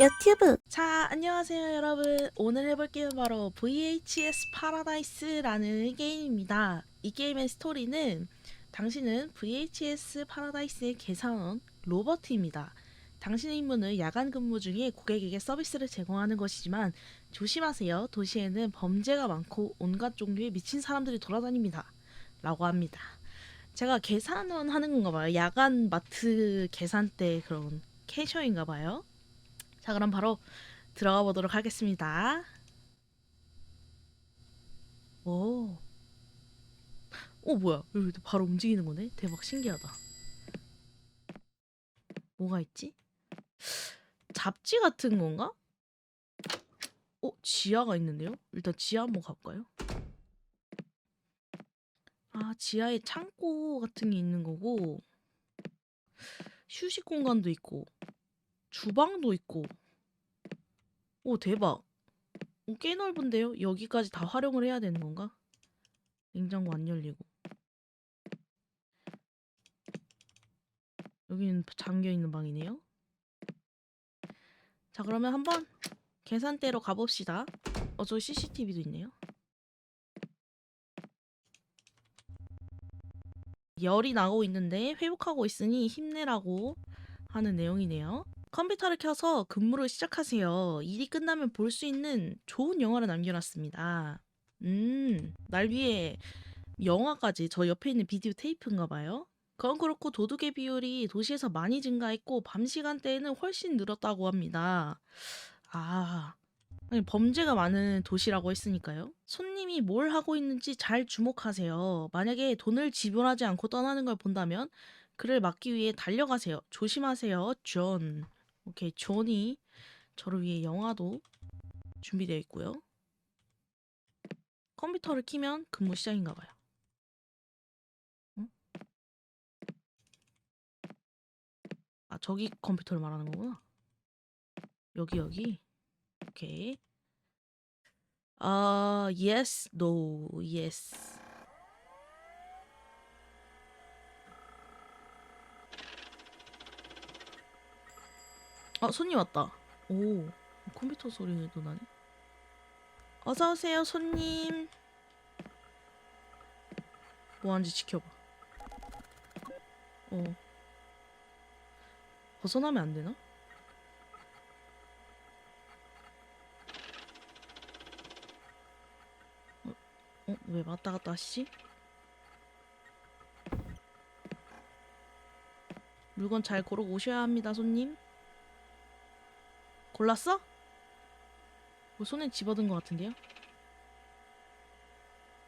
유튜브 자, 안녕하세요, 여러분. 오늘 해볼 게임은 바로 VHS 파라다이스라는 게임입니다. 이 게임의 스토리는 당신은 VHS 파라다이스의 계산원 로버트입니다. 당신의 임무는 야간 근무 중에 고객에게 서비스를 제공하는 것이지만 조심하세요. 도시에는 범죄가 많고 온갖 종류의 미친 사람들이 돌아다닙니다. 라고 합니다. 제가 계산원 하는 건가 봐요. 야간 마트 계산대 그런 캐셔인가 봐요. 자, 그럼 바로 들어가 보도록 하겠습니다. 오. 오, 뭐야. 여기 바로 움직이는 거네. 대박 신기하다. 뭐가 있지? 잡지 같은 건가? 어, 지하가 있는데요? 일단 지하 한번 가볼까요? 아, 지하에 창고 같은 게 있는 거고, 휴식 공간도 있고, 주방도 있고. 오, 대박. 오, 꽤 넓은데요? 여기까지 다 활용을 해야 되는 건가? 냉장고 안 열리고. 여기는 잠겨 있는 방이네요. 자, 그러면 한번 계산대로 가봅시다. 어, 저 CCTV도 있네요. 열이 나고 있는데 회복하고 있으니 힘내라고 하는 내용이네요. 컴퓨터를 켜서 근무를 시작하세요. 일이 끝나면 볼 수 있는 좋은 영화를 남겨놨습니다. 음, 날 위해 영화까지 저 옆에 있는 비디오 테이프인가 봐요. 그건 그렇고 도둑의 비율이 도시에서 많이 증가했고 밤 시간대에는 훨씬 늘었다고 합니다. 아, 아니, 범죄가 많은 도시라고 했으니까요. 손님이 뭘 하고 있는지 잘 주목하세요. 만약에 돈을 지불하지 않고 떠나는 걸 본다면 그를 막기 위해 달려가세요. 조심하세요, 존. 오케이, 존이 저를 위해 영화도 준비되어 있고요. 컴퓨터를 키면 근무 시작인가 봐요. 응? 아, 저기 컴퓨터를 말하는 거구나. 여기 여기. 오케이. 아, yes, no, yes. 아, 손님 왔다. 오, 컴퓨터 소리도 나네. 어서 오세요, 손님. 뭐 하는지 지켜봐. 어. 벗어나면 안 되나? 어, 어, 왜 왔다 갔다 하시지? 물건 잘 고르고 오셔야 합니다, 손님. 골랐어? 뭐 손에 집어든 것 같은데요?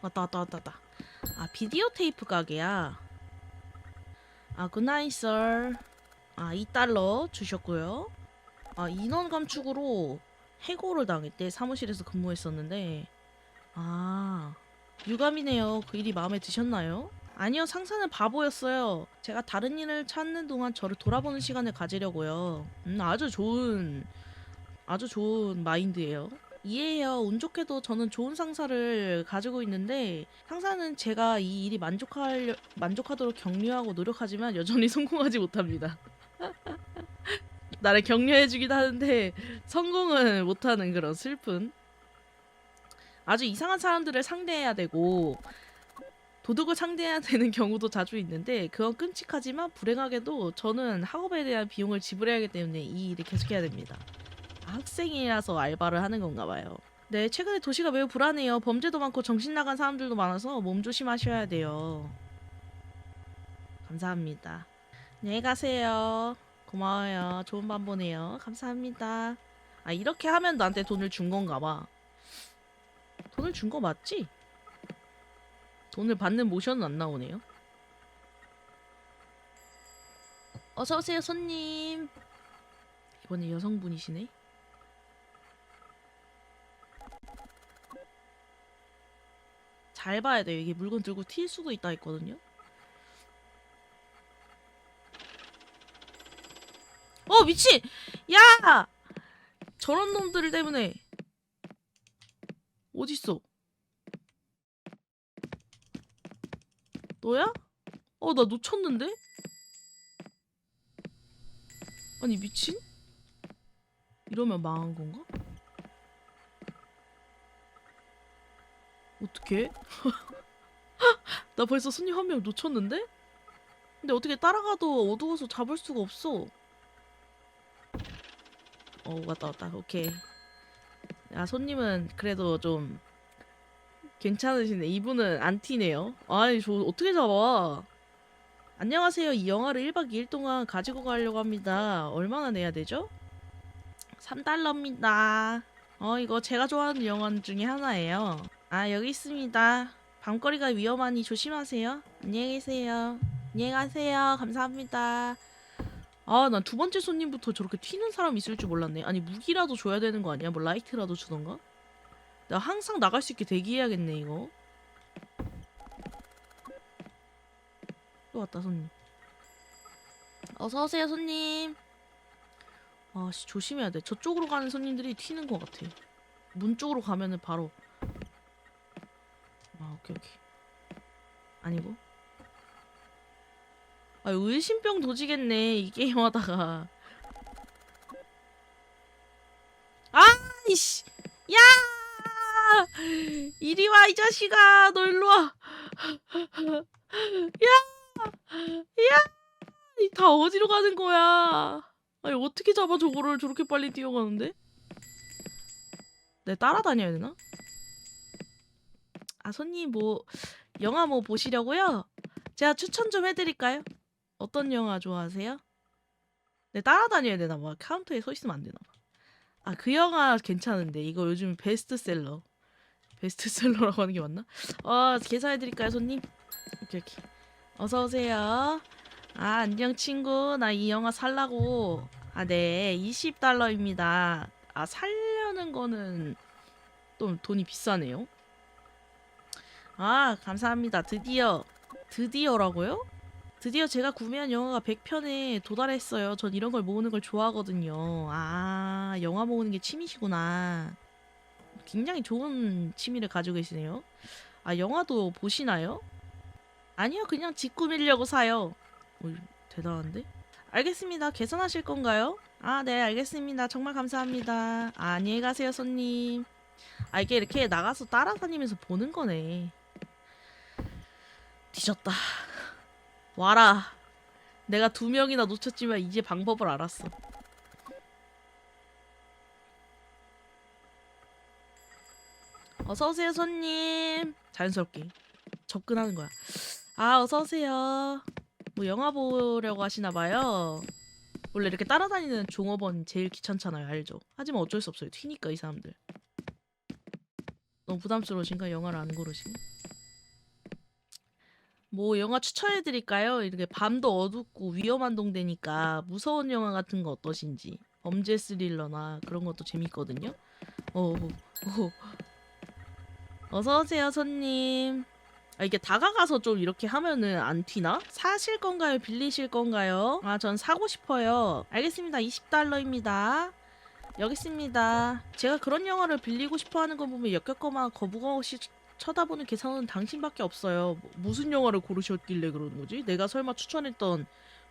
왔다 왔다 왔다 왔다. 아 비디오 테이프 가게야. 아 굿나잇 썰 아 2달러 주셨고요. 아 인원 감축으로 해고를 당했대. 사무실에서 근무했었는데. 아 유감이네요. 그 일이 마음에 드셨나요? 아니요 상사는 바보였어요. 제가 다른 일을 찾는 동안 저를 돌아보는 시간을 가지려고요. 음 아주 좋은 아주 좋은 마인드예요. 이해해요. 운 좋게도 저는 좋은 상사를 가지고 있는데 상사는 제가 이 일이 만족할 만족하도록 격려하고 노력하지만 여전히 성공하지 못합니다. 나를 격려해주긴 하는데 성공은 못하는 그런 슬픈 아주 이상한 사람들을 상대해야 되고 도둑을 상대해야 되는 경우도 자주 있는데 그건 끔찍하지만 불행하게도 저는 학업에 대한 비용을 지불해야 하기 때문에 이 일을 계속해야 됩니다. 학생이라서 알바를 하는 건가 봐요. 네, 최근에 도시가 매우 불안해요. 범죄도 많고 정신 나간 사람들도 많아서 몸 조심하셔야 돼요. 감사합니다. 안녕히 가세요. 고마워요. 좋은 밤 보내요. 감사합니다. 아, 이렇게 하면 나한테 돈을 준 건가 봐. 돈을 준 거 맞지? 돈을 받는 모션은 안 나오네요. 어서 오세요, 손님. 이번에 여성분이시네. 잘 봐야 돼요. 이게 물건 들고 튈 수도 있다 했거든요. 어 미친! 야! 저런 놈들 때문에 어딨어? 너야? 어 나 놓쳤는데? 아니 미친? 이러면 망한 건가? 어떡해? 나 벌써 손님 한 명 놓쳤는데? 근데 어떻게 따라가도 어두워서 잡을 수가 없어. 어, 왔다, 왔다. 오케이. 야, 손님은 그래도 좀 괜찮으시네. 이분은 안 티네요. 아니, 저 어떻게 잡아? 안녕하세요. 이 영화를 1박 2일 동안 가지고 가려고 합니다. 얼마나 내야 되죠? 3달러입니다. 어, 이거 제가 좋아하는 영화 중에 하나예요. 아, 여기 있습니다. 밤거리가 위험하니 조심하세요. 안녕히 계세요. 안녕히 가세요. 감사합니다. 아, 난 두 번째 손님부터 저렇게 튀는 사람 있을 줄 몰랐네. 아니, 무기라도 줘야 되는 거 아니야? 뭐 라이트라도 주던가? 나 항상 나갈 수 있게 대기해야겠네, 이거. 또 왔다, 손님. 어서 오세요, 손님. 아, 씨, 조심해야 돼. 저쪽으로 가는 손님들이 튀는 것 같아. 문 쪽으로 가면은 바로. 아, 오케이, 오케이. 아니고. 아, 의심병 도지겠네. 이 게임 하다가. 아, 이씨. 야! 이리 와, 이 자식아. 너 일로 와. 야! 야! 이다 어디로 가는 거야? 아니, 어떻게 잡아 저거를 저렇게 빨리 뛰어가는데? 내 따라다녀야 되나? 아, 손님 뭐 영화 뭐 보시려고요? 제가 추천 좀 해드릴까요? 어떤 영화 좋아하세요? 네, 따라다녀야 되나 봐. 카운터에 서 있으면 안 되나 봐. 아, 그 영화 괜찮은데. 이거 요즘 베스트셀러. 베스트셀러라고 하는 게 맞나? 어, 계산해드릴까요, 손님? 오케이, 오케이. 어서 오세요. 아, 안녕, 친구. 나 이 영화 살라고. 아, 네. 20달러입니다. 아, 살려는 거는 또 돈이 비싸네요. 아, 감사합니다. 드디어. 드디어라고요? 드디어 제가 구매한 영화가 100편에 도달했어요. 전 이런 걸 모으는 걸 좋아하거든요. 아, 영화 모으는 게 취미시구나. 굉장히 좋은 취미를 가지고 계시네요. 아, 영화도 보시나요? 아니요, 그냥 집 꾸미려고 사요. 어, 대단한데? 알겠습니다. 계산하실 건가요? 아, 네, 알겠습니다. 정말 감사합니다. 아, 안녕히 가세요, 손님. 아, 이게 이렇게 나가서 따라다니면서 보는 거네. 뒤졌다. 와라. 내가 두 명이나 놓쳤지만 이제 방법을 알았어. 어서 오세요, 손님. 자연스럽게 접근하는 거야. 아, 어서 오세요. 뭐 영화 보려고 하시나 봐요. 원래 이렇게 따라다니는 종업원 제일 귀찮잖아요, 알죠? 하지만 어쩔 수 없어요. 튀니까 이 사람들. 너무 부담스러우신가? 영화를 안 고르시네. 뭐 영화 추천해 드릴까요? 이렇게 밤도 어둡고 위험한 동대니까 무서운 영화 같은 거 어떠신지. 범죄 스릴러나 그런 것도 재밌거든요. 어, 어. 어서 오세요, 손님. 아, 이게 다가가서 좀 이렇게 하면은 안 튀나? 사실 건가요? 빌리실 건가요? 아, 전 사고 싶어요. 알겠습니다. 20달러입니다. 여기 있습니다. 제가 그런 영화를 빌리고 싶어 하는 거 보면 역겹거나 거부감 없이 쳐다보는 계산은 당신밖에 없어요. 뭐, 무슨 영화를 고르셨길래 그러는 거지? 내가 설마 추천했던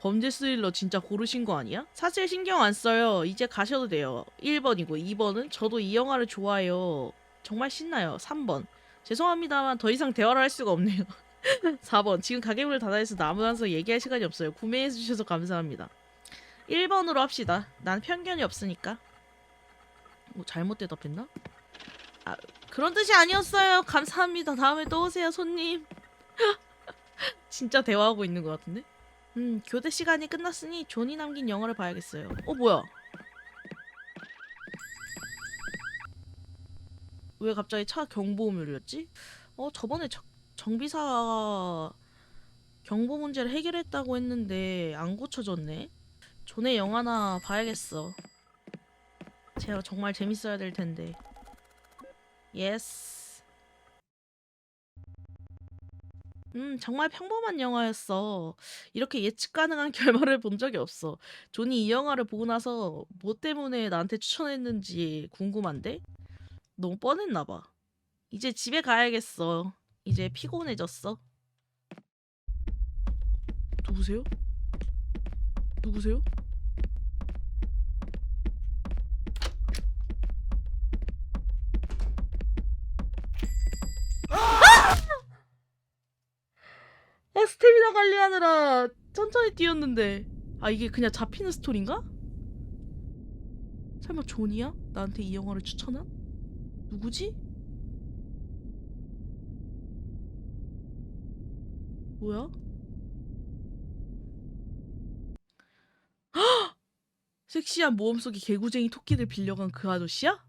범죄 스릴러 진짜 고르신 거 아니야? 사실 신경 안 써요. 이제 가셔도 돼요. 1번이고 2번은 저도 이 영화를 좋아해요. 정말 신나요. 3번. 죄송합니다만 더 이상 대화를 할 수가 없네요. 4번. 지금 가게문을 닫아 있어 아무한서 얘기할 시간이 없어요. 구매해 주셔서 감사합니다. 1번으로 합시다. 난 편견이 없으니까. 뭐 잘못 대답했나? 아, 그런 뜻이 아니었어요. 감사합니다. 다음에 또 오세요, 손님. 진짜 대화하고 있는 것 같은데? 음, 교대 시간이 끝났으니 존이 남긴 영화를 봐야겠어요. 어, 뭐야? 왜 갑자기 차 경보음이 울렸지? 어, 저번에 정, 정비사가 경보 문제를 해결했다고 했는데 안 고쳐졌네. 존의 영화나 봐야겠어. 제가 정말 재밌어야 될 텐데. 예스. 음, 정말 평범한 영화였어. 이렇게 예측 가능한 결말을 본 적이 없어. 존이 이 영화를 보고 나서 뭐 때문에 나한테 추천했는지 궁금한데? 너무 뻔했나 봐. 이제 집에 가야겠어. 이제 피곤해졌어. 누구세요? 누구세요? 하느라 천천히 뛰었는데 아 이게 그냥 잡히는 스토리인가? 설마 존이야? 나한테 이 영화를 추천한? 누구지? 뭐야? 헉! 섹시한 모험 속의 개구쟁이 토끼를 빌려간 그 아저씨야?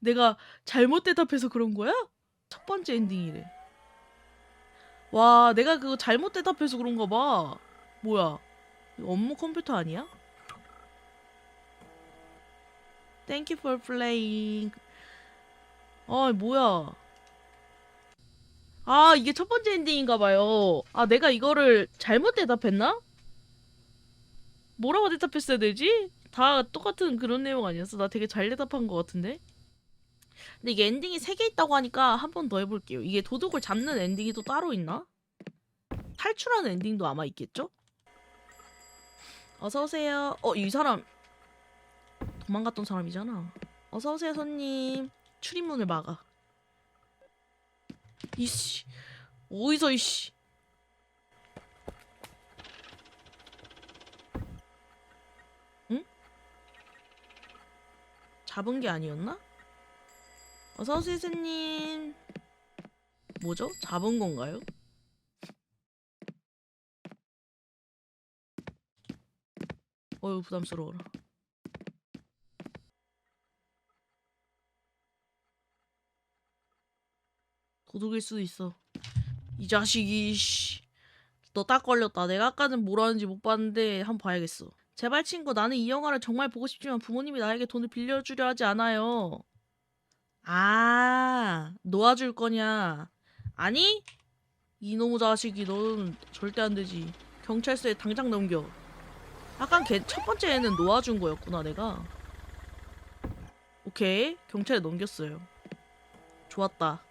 내가 잘못 대답해서 그런 거야? 첫 번째 엔딩이래. 와, 내가 그거 잘못 대답해서 그런가 봐. 뭐야? 업무 컴퓨터 아니야? Thank you for playing. 아, 뭐야? 아, 이게 첫 번째 엔딩인가 봐요. 아, 내가 이거를 잘못 대답했나? 뭐라고 대답했어야 되지? 다 똑같은 그런 내용 아니었어? 나 되게 잘 대답한 것 같은데? 근데 이게 엔딩이 3개 있다고 하니까 한 번 더 해볼게요. 이게 도둑을 잡는 엔딩이 또 따로 있나? 탈출하는 엔딩도 아마 있겠죠? 어서오세요. 어, 이 사람 도망갔던 사람이잖아. 어서오세요, 손님. 출입문을 막아. 이씨. 어디서 이씨. 응? 잡은 게 아니었나? 어서오세요, 손님. 뭐죠? 잡은 건가요? 어휴, 부담스러워라. 도둑일 수도 있어. 이 자식이 씨. 너 딱 걸렸다. 내가 아까는 뭐라는지 못 봤는데 한번 봐야겠어. 제발 친구 나는 이 영화를 정말 보고 싶지만 부모님이 나에게 돈을 빌려주려 하지 않아요. 아 놓아줄 거냐? 아니 이놈의 자식이 너는 절대 안 되지. 경찰서에 당장 넘겨. 아까 걔 첫 번째에는 놓아준 거였구나 내가. 오케이 경찰에 넘겼어요. 좋았다.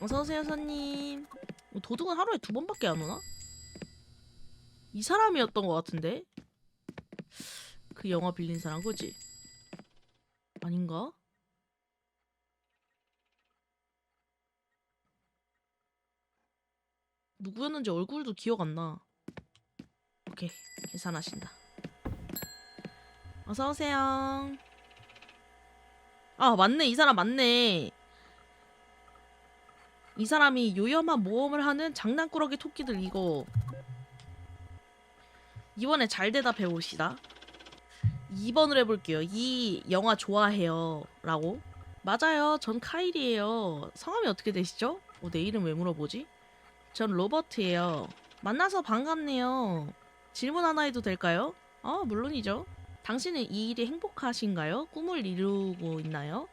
어서 오세요 손님. 어, 도둑은 하루에 두 번밖에 안 오나? 이 사람이었던 것 같은데. 그 영화 빌린 사람 그지? 아닌가? 누구였는지 얼굴도 기억 안 나. 오케이 계산하신다. 어서 오세요. 아 맞네 이 사람 맞네. 이 사람이 요염한 모험을 하는 장난꾸러기 토끼들 이거 이번에 잘 대답해 봅시다. 2번을 해볼게요. 이 영화 좋아해요. 라고. 맞아요. 전 카일이에요. 성함이 어떻게 되시죠? 어, 내 이름 왜 물어보지? 전 로버트예요. 만나서 반갑네요. 질문 하나 해도 될까요? 어, 물론이죠. 당신은 이 일이 행복하신가요? 꿈을 이루고 있나요?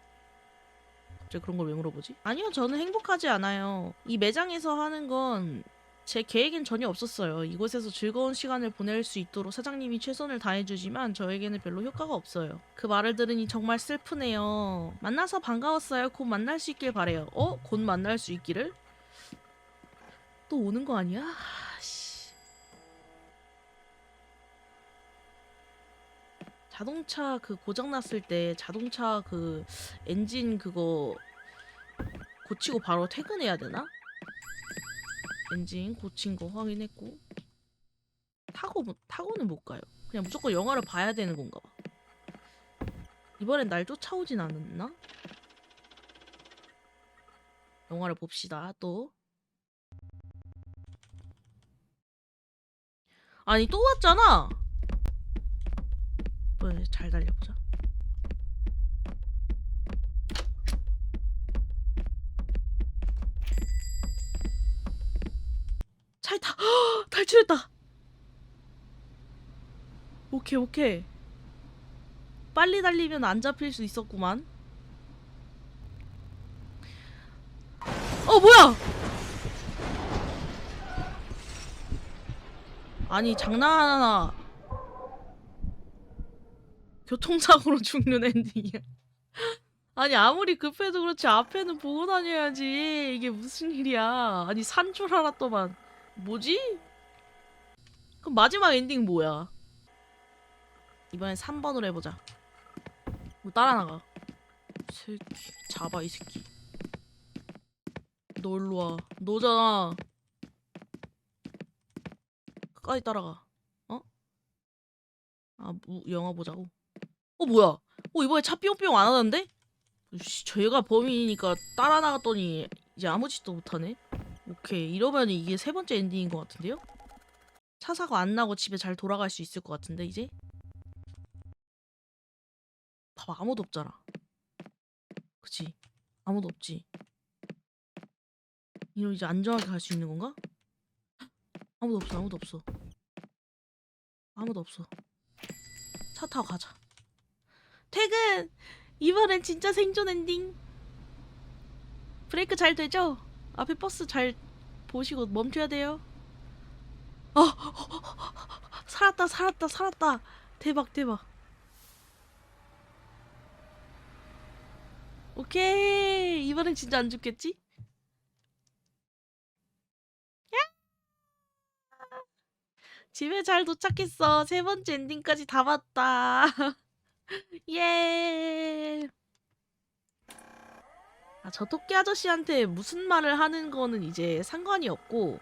갑자기 그런 걸 왜 물어보지? 아니요, 저는 행복하지 않아요. 이 매장에서 하는 건 제 계획엔 전혀 없었어요. 이곳에서 즐거운 시간을 보낼 수 있도록 사장님이 최선을 다해주지만 저에게는 별로 효과가 없어요. 그 말을 들으니 정말 슬프네요. 만나서 반가웠어요. 곧 만날 수 있길 바래요. 어? 곧 만날 수 있기를? 또 오는 거 아니야? 아, 씨. 자동차 그 고장 났을 때 자동차 그 엔진 그거 고치고 바로 퇴근해야 되나? 엔진 고친 거 확인했고 타고 못- 타고는 못 가요. 그냥 무조건 영화를 봐야 되는 건가 봐. 이번엔 날 쫓아오진 않았나? 영화를 봅시다. 또 아니 또 왔잖아. 잘 달려보자. 잘 타. 탈출했다. 오케이 오케이. 빨리 달리면 안 잡힐 수 있었구만. 어 뭐야? 아니 장난하나? 교통사고로 죽는 엔딩이야. 아니 아무리 급해도 그렇지 앞에는 보고 다녀야지. 이게 무슨 일이야? 아니 산 줄 알았더만. 뭐지? 그럼 마지막 엔딩 뭐야? 이번엔 3번으로 해보자. 뭐 따라 나가. 새끼 잡아 이 새끼. 너 일로 와. 너잖아. 끝까지 따라가. 어? 아, 무, 영화 보자고. 어, 뭐야? 어, 이번에 차 뿅뿅 안 하던데? 씨, 저희가 범인이니까 따라 나갔더니 이제 아무 짓도 못하네. 오케이, 이러면 이게 세 번째 엔딩인 것 같은데요? 차 사고 안 나고 집에 잘 돌아갈 수 있을 것 같은데 이제? 봐봐, 아무도 없잖아. 그치? 아무도 없지. 이러면 이제 안전하게 갈 수 있는 건가? 아무도 없어, 아무도 없어. 아무도 없어. 차 타고 가자. 퇴근! 이번엔 진짜 생존 엔딩. 브레이크 잘 되죠? 앞에 버스 잘 보시고 멈춰야 돼요. 아! 살았다, 살았다, 살았다. 대박, 대박. 오케이. 이번엔 진짜 안 죽겠지? 집에 잘 도착했어. 세 번째 엔딩까지 다 봤다. 예. 아, 저 토끼 아저씨한테 무슨 말을 하는 거는 이제 상관이 없고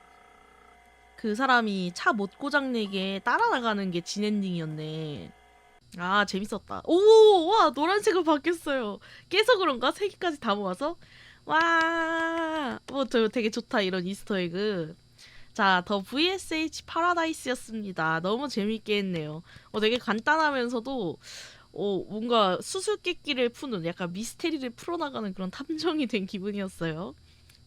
그 사람이 차 못 고장내게 따라 나가는 게 진엔딩이었네. 아, 재밌었다. 오, 와, 노란색으로 바뀌었어요. 깨서 그런가? 세 개까지 다 모아서? 와, 뭐, 저 되게 좋다, 이런 이스터에그. 자, 더 VSH 파라다이스였습니다. 너무 재밌게 했네요. 어, 되게 간단하면서도 어, 뭔가 수수께끼를 푸는 약간 미스테리를 풀어나가는 그런 탐정이 된 기분이었어요.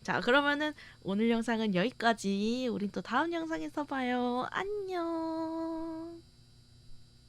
자, 그러면은 오늘 영상은 여기까지. 우린 또 다음 영상에서 봐요. 안녕.